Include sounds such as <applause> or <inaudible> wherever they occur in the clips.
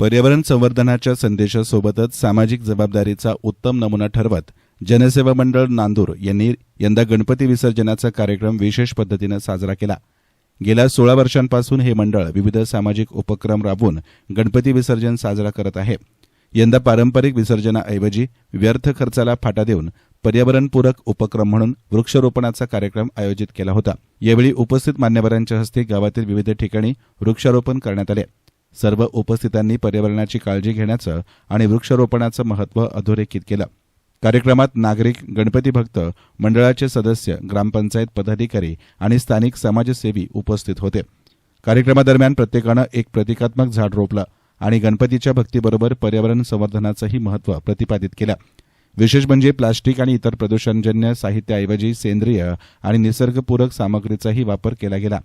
पर्यावरण संवर्धनाच्या संदेशासोबतच सामाजिक जबाबदारीचा उत्तम नमुना ठरवत जनसेवा मंडळ नांदूर यांनी यंदा गणपती विसर्जनाचा कार्यक्रम विशेष पद्धतीनं साजरा केला. गेल्या सोळा वर्षांपासून हे मंडळ विविध सामाजिक उपक्रम राबवून गणपती विसर्जन साजरा करत आहे. यंदा पारंपरिक विसर्जनाऐवजी व्यर्थ खर्चाला फाटा देऊन पर्यावरणपूरक उपक्रम म्हणून वृक्षारोपणाचा कार्यक्रम आयोजित केला होता. यावेळी उपस्थित मान्यवरांच्या हस्ते गावातील विविध ठिकाणी वृक्षारोपण करण्यात आले. सर्व उपस्थितांनी पर्यावरणाची काळजी घेण्याचं आणि वृक्षारोपणाचं महत्त्व अधोरेखित केलं. कार्यक्रमात नागरिक गणपती भक्त मंडळाचे सदस्य ग्रामपंचायत पदाधिकारी आणि स्थानिक समाजसेवी उपस्थित होते. कार्यक्रमादरम्यान प्रत्येकानं एक प्रतिकात्मक झाड रोपलं आणि गणपतीच्या भक्तीबरोबर पर्यावरण संवर्धनाचंही महत्त्व प्रतिपादित केलं. विशेष म्हणजे प्लास्टिक आणि इतर प्रदूषणजन्य साहित्याऐवजी सेंद्रिय आणि निसर्गपूरक सामग्रीचाही वापर केला गेला.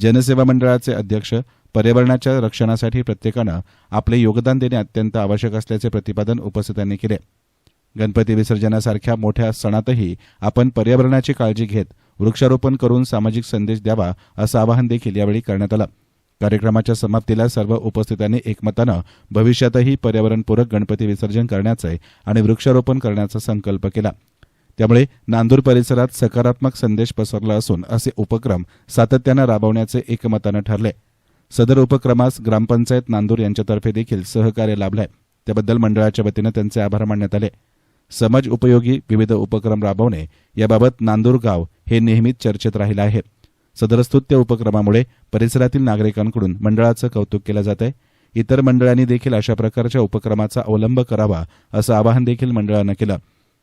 जनसेवा मंडळाचे अध्यक्ष पर्यावरणाच्या रक्षणासाठी प्रत्येकानं आपले योगदान देणे अत्यंत आवश्यक असल्याचे प्रतिपादन उपस्थितांनी केले. गणपती विसर्जनासारख्या मोठ्या सणातही आपण पर्यावरणाची काळजी घेत वृक्षारोपण करून सामाजिक संदेश द्यावा असं आवाहन देखील यावेळी करण्यात आलं. कार्यक्रमाच्या समाप्तीला सर्व उपस्थितांनी एकमतानं भविष्यातही पर्यावरणपूरक गणपती विसर्जन करण्याचे आणि वृक्षारोपण करण्याचा संकल्प केला. त्यामुळे नांदूर परिसरात सकारात्मक संदेश पसरला असून असे उपक्रम सातत्यानं राबवण्याचे एकमतानं ठरले. सदर उपक्रमास ग्रामपंचायत नांदूर यांच्यातर्फे देखील सहकार्य लाभलंय. त्याबद्दल मंडळाच्या वतीनं त्यांचे आभार मानण्यात आले. समाज उपयोगी विविध उपक्रम राबवणे याबाबत नांदूर गाव हे नेहमीच चर्चेत राहिलं आहे. सदर स्तुत्य उपक्रमामुळे परिसरातील नागरिकांकडून मंडळाचं कौतुक केलं जात आहे इतर मंडळांनी देखील अशा प्रकारच्या उपक्रमाचा अवलंब करावा असं आवाहन देखील मंडळानं केलं.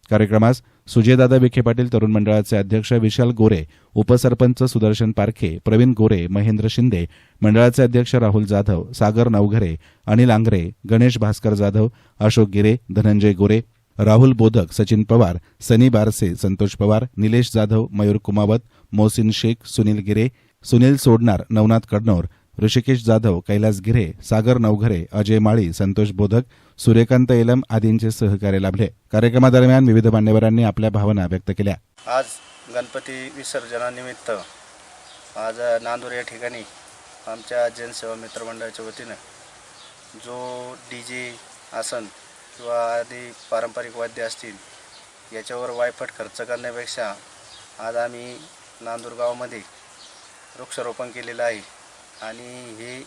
कार्यक्रमास सुजयदादा विखे पाटील तरुण मंडळाचे अध्यक्ष विशाल गोरे उपसरपंच सुदर्शन पारखे प्रवीण गोरे महेंद्र शिंदे मंडळाचे अध्यक्ष राहुल जाधव सागर नवघरे अनिल आंग्रे गणेश भास्कर जाधव अशोक गिरे धनंजय गोरे राहुल बोधक सचिन पवार सनी बारसे संतोष पवार निलेश जाधव मयूर कुमावत मोहसिन शेख सुनील गिरे सुनील सोडणार नवनाथ कडनोर ऋषिकेश जाधव कैलास गिरे सागर नवघरे अजय माळी संतोष बोधक सूर्यकांत येलम आदींचे सहकार्य लाभले. कार्यक्रमादरम्यान विविध मान्यवरांनी आपल्या भावना व्यक्त केल्या. आज गणपती विसर्जनानिमित्त आज नांदूर या ठिकाणी आमच्या जनसेवा मित्रमंडळाच्या वतीनं जो डी जे आसन किंवा आधी पारंपरिक वाद्य असतील याच्यावर वायफट खर्च करण्यापेक्षा आज आम्ही नांदूर गावामध्ये वृक्षारोपण केलेलं आहे. आणि हे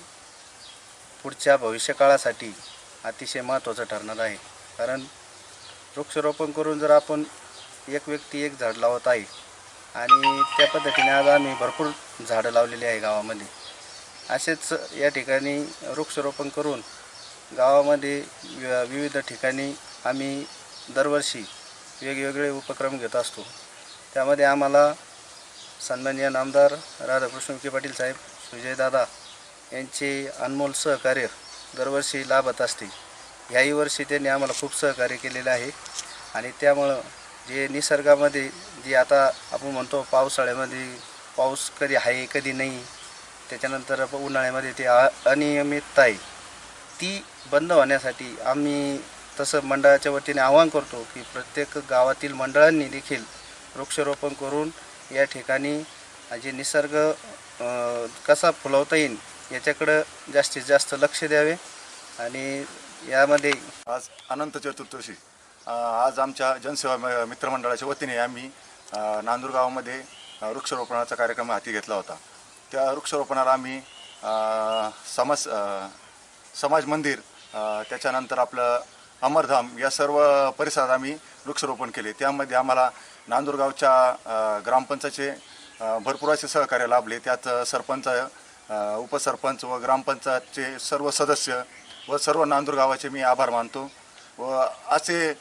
पुढच्या भविष्यकाळासाठी अतिशय महत्त्वाचं ठरणार आहे. कारण वृक्षारोपण करून जर आपण एक व्यक्ती एक झाड लावत आहे आणि त्या पद्धतीने आज आम्ही भरपूर झाडं लावलेली आहे गावामध्ये. असेच या ठिकाणी वृक्षारोपण करून गावामध्ये विविध ठिकाणी आम्ही दरवर्षी वेगवेगळे उपक्रम घेत असतो. त्यामध्ये आम्हाला सन्माननीय नामदार राधाकृष्ण विखे पाटील साहेब सुजयदादा यांचे अनमोल सहकार्य दरवर्षी लाभत असते. याही वर्षी त्यांनी आम्हाला खूप सहकार्य केलेलं आहे. आणि त्यामुळं जे निसर्गामध्ये जे आता आपण म्हणतो पावसाळ्यामध्ये पाऊस कधी आहे कधी नाही त्याच्यानंतर उन्हाळ्यामध्ये ते अ- अनियमितता आहे. ती बंद होण्यासाठी आम्ही तसं मंडळाच्या वतीने आवाहन करतो की प्रत्येक गावातील मंडळांनी देखील वृक्षारोपण करून या ठिकाणी जे निसर्ग कसा फुलवता येईल याच्याकडं जास्तीत जास्त लक्ष द्यावे आणि यामध्ये आज अनंत चतुर्दशी. आज आमच्या जनसेवा म- मित्रमंडळाच्या वतीने आम्ही नांदुरगावामध्ये नांदूर गावामध्ये वृक्षारोपणाचा कार्यक्रम हाती घेतला होता. त्या वृक्षारोपणाला आम्ही समाज समाज मंदिर त्याच्यानंतर आपलं अमरधाम या सर्व परिसरात आम्ही वृक्षारोपण केले. त्यामध्ये आम्हाला नांदुरगावच्या ग्रामपंचायतचे भरपूर असे सहकार्य लाभले. त्यात सरपंच उपसरपंच व ग्रामपंचायतचे सर्व सदस्य व सर्व नांदूर गावाचे मी आभार मानतो व असे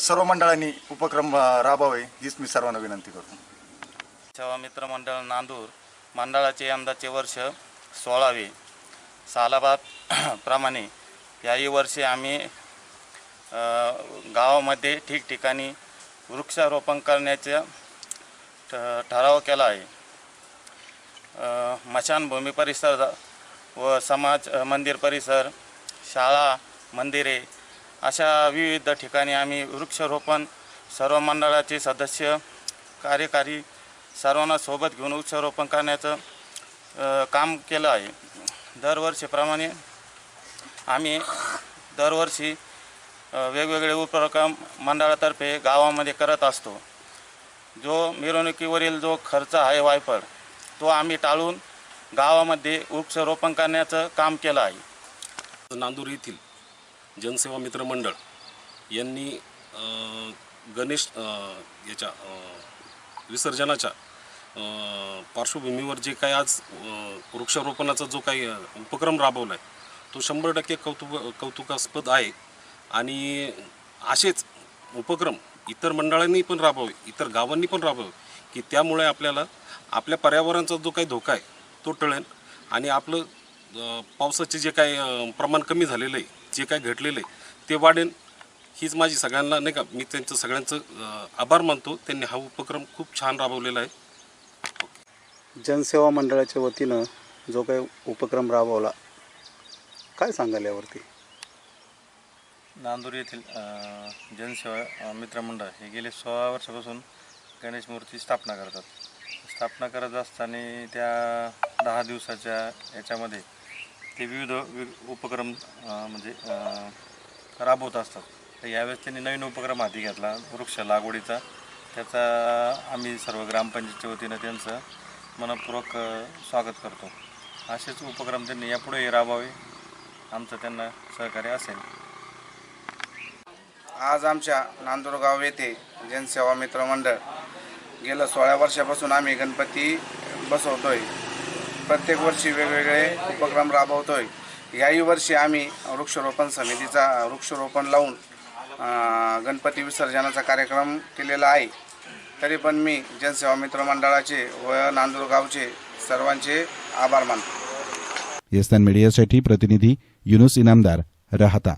सर्व मंडळांनी उपक्रम अ, राबवावे हीच मी सर्वांना विनंती करतो. सेवा मित्रमंडळ नांदूर मंडळाचे यंदाचे वर्ष सोळावे. सालाबाद <clears throat> प्रमाणे याही वर्षी आम्ही गावामध्ये ठिकठिकाणी वृक्षारोपण करण्याचा ठ- ठराव केला आहे. मशानभूमी परिसर व समाज मंदिर परिसर शाळा मंदिरे अशा विविध ठिकाणी आम्ही वृक्षारोपण सर्व मंडळाचे सदस्य कार्यकारी सर्वांना सोबत घेऊन वृक्षारोपण करण्याचं काम केलं आहे. दरवर्षीप्रमाणे आम्ही दरवर्षी वेगवेगळे उपक्रम मंडळातर्फे गावामध्ये करत असतो. जो मिरवणुकीवरील जो खर्च आहे वायफळ तो आम्ही टाळून गावामध्ये वृक्षारोपण करण्याचं काम केलं आहे. नांदूर येथील जनसेवा मित्र मंडळ यांनी गणेश याच्या विसर्जनाच्या पार्श्वभूमीवर जे काही आज वृक्षारोपणाचा जो काही उपक्रम राबवला आहे तो शंभर टक्के कौतुक कौतुकास्पद आहे. आणि असेच उपक्रम इतर मंडळांनी पण राबवावे इतर गावांनी पण राबवावे की त्यामुळे आपल्याला आपल्या पर्यावरणाचा जो काही धोका आहे तो टळेल. आणि आपलं पावसाचे जे काही प्रमाण कमी झालेलं आहे जे काही घटलेलं आहे ते वाढेल. हीच माझी सगळ्यांना नाही का मी त्यांचं सगळ्यांचं आभार मानतो. त्यांनी हा उपक्रम खूप छान राबवलेला आहे. जनसेवा मंडळाच्या वतीनं जो काही उपक्रम राबवला काय सांगाल यावरती? नांदूर येथील जनसेवा मित्रमंडळ हे गेले सोळा वर्षापासून गणेश मूर्ती स्थापना करतात. स्थापना करत असताना त्या दहा दिवसाच्या याच्यामध्ये ते विविध वि उपक्रम म्हणजे राबवत असतात. तर यावेळेस त्यांनी नवीन उपक्रम हाती घेतला वृक्ष लागवडीचा. त्याचा आम्ही सर्व ग्रामपंचायतच्या वतीनं त्यांचं मनपूर्वक स्वागत करतो. असेच उपक्रम त्यांनी यापुढेही राबवावे. आमचं त्यांना सहकार्य असेल. आज आमच्या नांदूरगाव येथे जनसेवा मित्र मंडळ गेल्या सोळा वर्षापासून आम्ही गणपती बसवतोय. प्रत्येक वर्षी वेगवेगळे उपक्रम राबवतोय. याही वर्षी आम्ही वृक्षारोपण समितीचा वृक्षारोपण लावून गणपती विसर्जनाचा कार्यक्रम केलेला आहे. तरी पण मी जनसेवा मित्र मंडळाचे व नांदूरगावचे सर्वांचे आभार मानतो. येस्तान मीडियासाठी प्रतिनिधी युनुस इनामदार राहता.